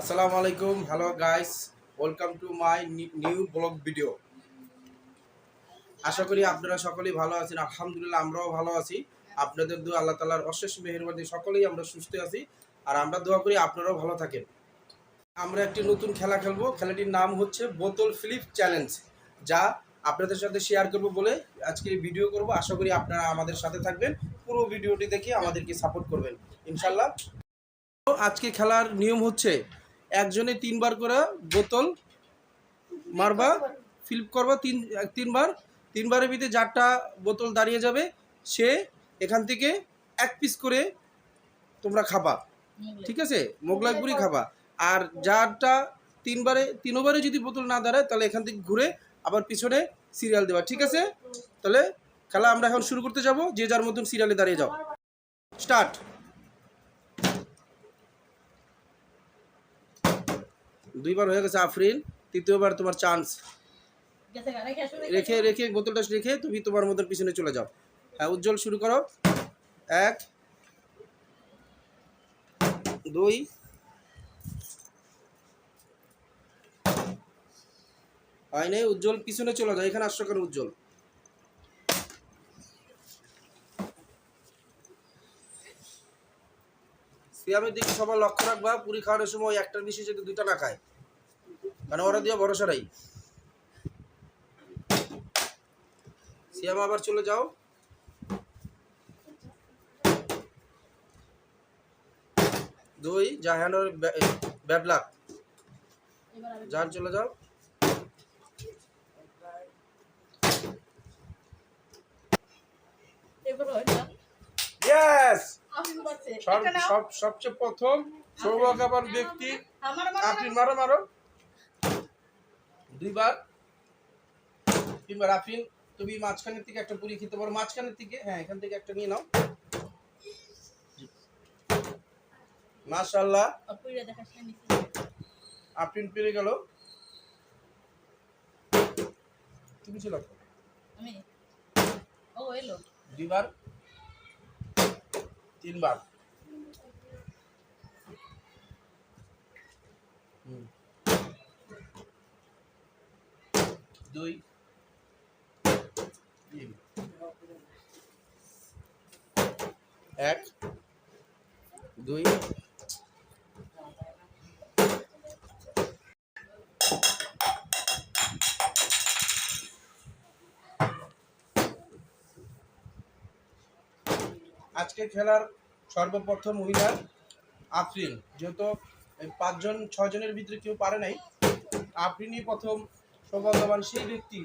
আসসালামু আলাইকুম hello guys welcome to my new vlog video আশা করি আপনারা সকলেই ভালো আছেন, আলহামদুলিল্লাহ আমরাও ভালো আছি। আপনাদের দু আল্লাহ তালার অশেষ মেহরবানি, সকলেই আমরা সুস্থ আছি, আর আমরা দোয়া করি আপনারাও ভালো থাকেন। আমরা একটি নতুন খেলা খেলব, খেলাটির নাম হচ্ছে বোতল ফ্লিপ চ্যালেঞ্জ, যা আপনাদের সাথে শেয়ার করব বলে আজকে ভিডিও করব। আশা করি আপনারা আমাদের সাথে থাকবেন, পুরো ভিডিওটি দেখে আমাদেরকে সাপোর্ট করবেন। ইনশাল্লাহ আজকে খেলার নিয়ম হচ্ছে একজনে তিনবার করে বোতল মারবা, ফিল করবা, তিন, তিনবার, তিনবারের ভিতরে যারটা বোতল দাঁড়িয়ে যাবে, সে এখান থেকে এক পিস করে তোমরা খাবা। ঠিক আছে? মোগলাই পুরি খাবা। আর যারটা তিনবারে তিনবারে যদি বোতল না দাঁড়ায়, তাহলে এখান থেকে ঘুরে আবার পিছনে সিরিয়াল দেওয়া ঠিক আছে? তাহলে খেলা আমরা এখন শুরু করতে যাব। যে যার মতন সিরিয়ালে দাঁড়িয়ে যাও। স্টার্ট দুইবার হয়ে গেছে আফরিন তৃতীয়বার তোমার চান্স রেখে রেখে বোতলটা রেখে তুমি তোমার মতন পিছনে চলে যাও। হ্যাঁ উজ্জ্বল শুরু করো। এক দুই হয় নাই উজ্জ্বল পিছনে চলে যাও এখানে আসছো কেন উজ্জ্বল? সিয়ামের দিকে সবার লক্ষ্য রাখবা পুরি খাওয়ানোর সময় একটার বেশি যদি দুইটা না খায়। মানে ওরা দিয়ে ভরসা নাই। সিয়াম, আবার চলে যাও। দুই জাহানোর ব্যাড লাক জান চলে যাও। সব সবচেয়ে প্রথম সৌভাগ্যবান ব্যক্তি। আফরিন মারো মারো। দুইবার। তিনবার। আফরিন তুমি মাঝখানের থেকে একটা পুরি খেতে পারো। মাঝখানের থেকে হ্যাঁ এখান থেকে একটা নিয়ে নাও। মাশাআল্লাহ। আফরিন পেরে গেল। তুমি ছিল দুইবার। তিনবার। দুই। এক। দুই। আজকে খেলার সর্বপ্রথম উইনার আফরিন যেহেতু পাঁচজন ছজনের ভিতরে কেউ পারে নাই। আফরিনই প্রথম সৌভাগ্যবান সেই ব্যক্তি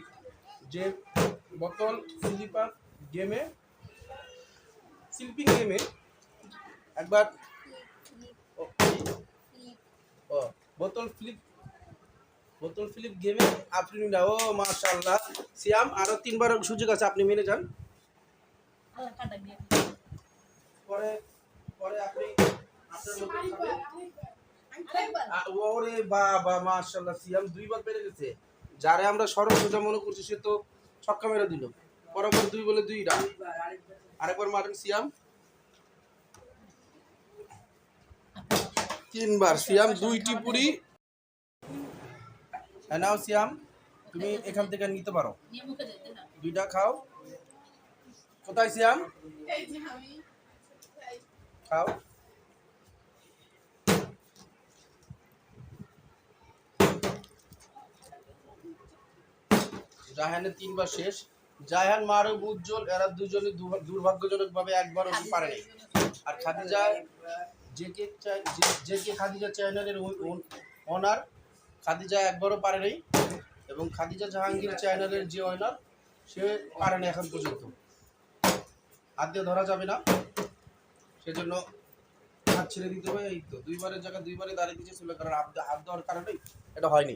যে বোতল স্লিপার গেমে শিল্পী গেমে একবার বোতল ফ্লিপ বোতল ফ্লিপ গেমে আপনি না ও, মাশাআল্লাহ। সিয়াম, আরও তিনবার সুযোগ আছে, আপনি মেনে যান। পরে পরে আপনি আপনার ওরে বাবা মাশাআল্লাহ সিয়াম দুইবার পেরে গেছে। যারে আমরা সরল সোজা মনে করছি সে তো ছক্কা মেরে দিল। বরাবর দুই বলে দুই রান। আরেকবার। মারেন সিয়াম। তিনবার সিয়াম দুইটি পুরি। হ্যাঁ নাও সিয়াম তুমি এখান থেকে নিতে পারো। দুইটা খাও। কোথায় সিয়াম? খাও। জাহানের তিনবার শেষ। জাহান মারুব উজ্জ্বল এরা দুজনে দুর্ভাগ্যজনক ভাবে একবার পারে নাই। আর খাদিজা যে কে যে- কে খাদিজা চ্যানেলের ওনার খাদিজা একবারও পারে নাই এবং খাদিজা জাহাঙ্গীর চ্যানেলের যে ওনার সে পারে না এখন পর্যন্ত। হাত দিয়ে ধরা যাবে না। সেজন্য হাত ছেড়ে দিতে হবে। এই তো দুইবারের জায়গায় দুইবারে দাঁড়িয়ে ছিল কারণ হাত হাত দেওয়ার কারণেই এটা হয়নি।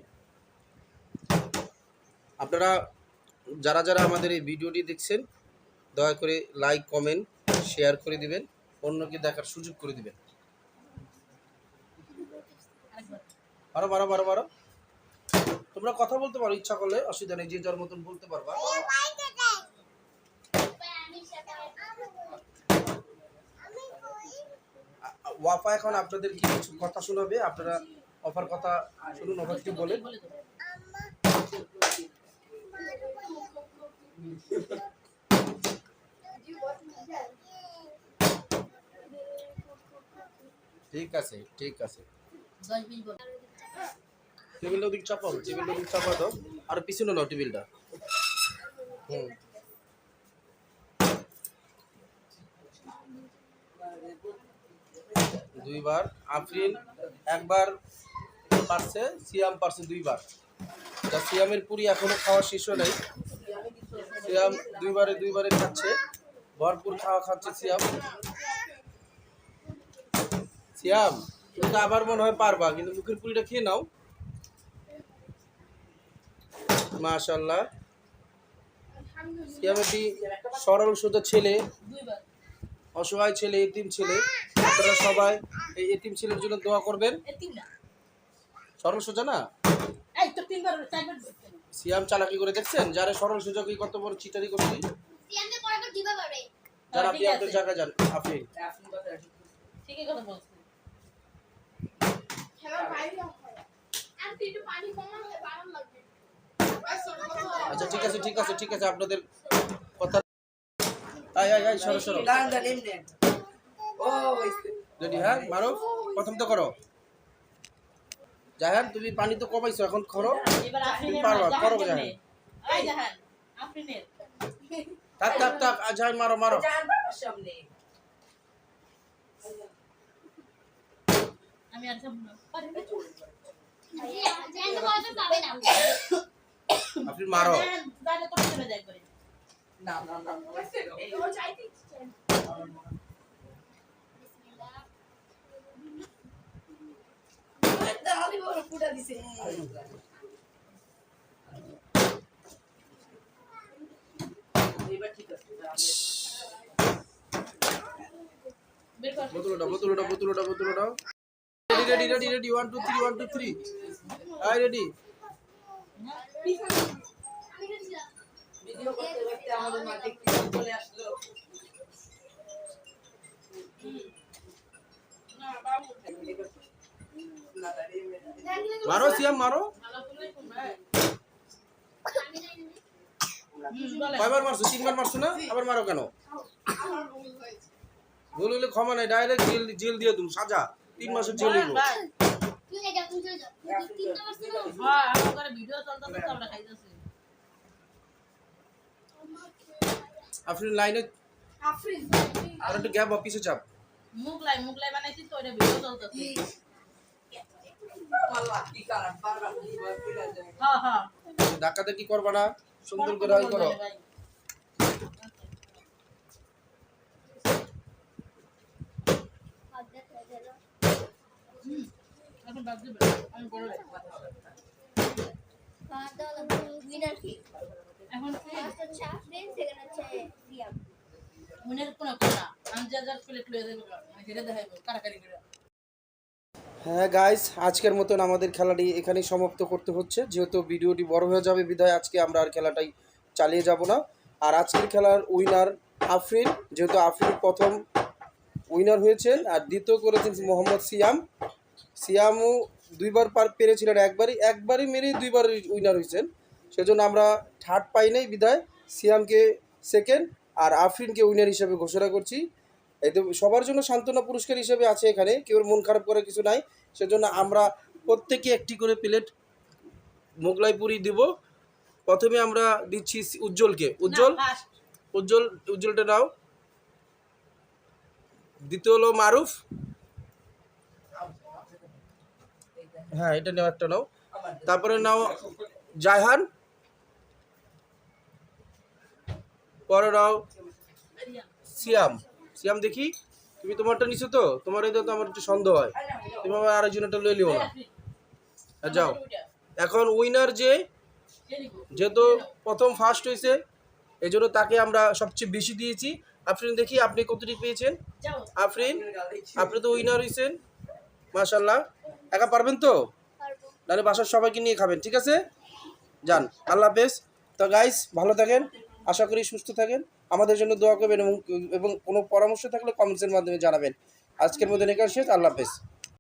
আপনারা যারা যারা আমাদের এই ভিডিওটি দেখছেন, দয়া করে লাইক কমেন্ট শেয়ার করে দিবেন, অন্যকে দেখার সুযোগ করে দিবেন। বারো বারো বারো বারো। তোমরা কথা বলতে পারো, ইচ্ছা করলে, অসুবিধা নেই, যে যার মতন বলতে পারবা। ওয়াফা এখন আপনাদের কিছু কথা শোনাবে? আপনারা অফার কথা শুনুন অফার কি বলে বলে দেবো। ঠিক আছে ঠিক আছে। টেবিলটা ওদিক চাপাও টেবিলটা ওদিক চাপা দাও। আর পিছনে নাও টেবিলটা। হুম। দুইবার আফরিন একবার পারছে সিয়াম পারছে দুইবার। তা সিয়ামের পুরি এখনও খাওয়া শেষ নাই। সিয়াম দুইবারে দুইবারে খাচ্ছে। ভরপুর খাওয়া খাচ্ছে সিয়াম। সিয়াম তুমি তো আবার মনে হয় পারবা কিন্তু মুখের পুরিটা খেয়ে নাও। মাশাল্লাহ সিয়াম একটি সরল সোজা ছেলে অসহায় ছেলে এতিম ছেলে। আপনারা সবাই এই এতিম ছেলের জন্য দোয়া করবেন। সরল সোজা না? তিনবার চারবার সিয়াম চালাকি করে দেখছেন? যারা সরল কি কত বড় চিটারি করছে সিয়ামকে পরে আবার দিবা পারে যারা আপনি আপনার আছে। জায়গায় যান আপনি। ঠিকই কথা বলছি। খেলার বাইরে হয় আর একটু পানি কমা হলে লাগবে। আচ্ছা ঠিক আছে ঠিক আছে ঠিক আছে আপনাদের কথা আয় আয় আয় সরো সরো। রেডি হ্যাঁ মারো প্রথম তো করো। জাহান তুমি পানি তো কমাইছো এখন করো। এবার আফরিনের পারবা, করো জাহান জাহান। এই জাহান, আফরিনের। থাক থাক থাক আজ জাহান মারো মারো আমি আর যাব না। না। না আপনি মারো জাহান, জাহানে তোর চলে যায় একবারে। ও চাইতে ইচ্ছে বের কর। বোতলটা বোতলটা বোতলটা বোতলটা। Ready ready ready ready one two three one two three I ready মারো সিয়াম মারো। কয়বার মারছো? তিনবার মারছো না? আবার মারো কেন? ভুল হলে ক্ষমা নাই ডাইরেক্ট জেল জেল দিয়ে তুমি সাজা। তিন মাসের জেল দিব লাইনে আফরিন আর একটু গ্যাপ অফিসে চাপ। মুগলাই বানাইছি তো ভিডিও চলতেছে হ্যাঁ হ্যাঁ কি করবা না? সুন্দর করে হয় করো। এখন মনের কোনো আমি যা যা প্লেট লয়ে দেবো সেটা দেখাইবো, কারাকারি করে। হ্যাঁ গাইস আজকের মতন আমাদের খেলাটি এখানেই সমাপ্ত করতে হচ্ছে। যেহেতু ভিডিওটি বড় হয়ে যাবে বিধায় আজকে আমরা আর খেলাটাই চালিয়ে যাব না। আর আজকের খেলার উইনার আফরিন, যেহেতু আফরিন প্রথম উইনার হয়েছেন আর দ্বিতীয় করেছেন মোহাম্মদ সিয়াম। সিয়ামও দুইবার পার পেরেছিলেন একবারই একবারই মেরেই দুইবার উইনার হয়েছেন। সেজন্য আমরা থার্ড পাই নাই বিধায় সিয়ামকে সেকেন্ড আর আফরিনকে উইনার হিসেবে ঘোষণা করছি। এই তো সবার জন্য সান্ত্বনা পুরস্কার হিসেবে আছে এখানে। কেউ মন খারাপ করার কিছু নাই। সেজন্য আমরা প্রত্যেকে একটি করে প্লেট মোগলাই পুরি দিব। প্রথমে আমরা দিচ্ছি উজ্জ্বলকে। উজ্জ্বল? উজ্জ্বল উজ্জ্বলটা নাও। দ্বিতীয় হলো মারুফ। হ্যাঁ এটা নাও একটা নাও। তারপরে নাও জায়হান। পরে নাও সিয়াম। সিয়াম দেখি, তুমি তোমারটা নিছো তো? তোমার এটা তো আমার একটু সন্দেহ হয়। তুমি আবার আরেকজনেরটা লয়ে লিও না। যাও। এখন উইনার যে, যেহেতু প্রথম ফার্স্ট হয়েছে এই জন্য তাকে আমরা সবচেয়ে বেশি দিয়েছি। আফরিন দেখি, আপনি কতটি পেয়েছেন? আফরিন, আপনি তো উইনার হয়েছেন মাশাল্লাহ একা পারবেন তো? নাহলে বাসার সবাইকে নিয়ে খাবেন, ঠিক আছে? যান, আল্লাহ হাফেজ। তো গাইস ভালো থাকেন। আশা করি সুস্থ থাকেন। আমাদের জন্য দোয়া করবেন এবং এবং কোনো পরামর্শ থাকলে কমেন্টসের মাধ্যমে জানাবেন। আজকের মধ্যে এখানে শেষ, আল্লাহ হাফেজ।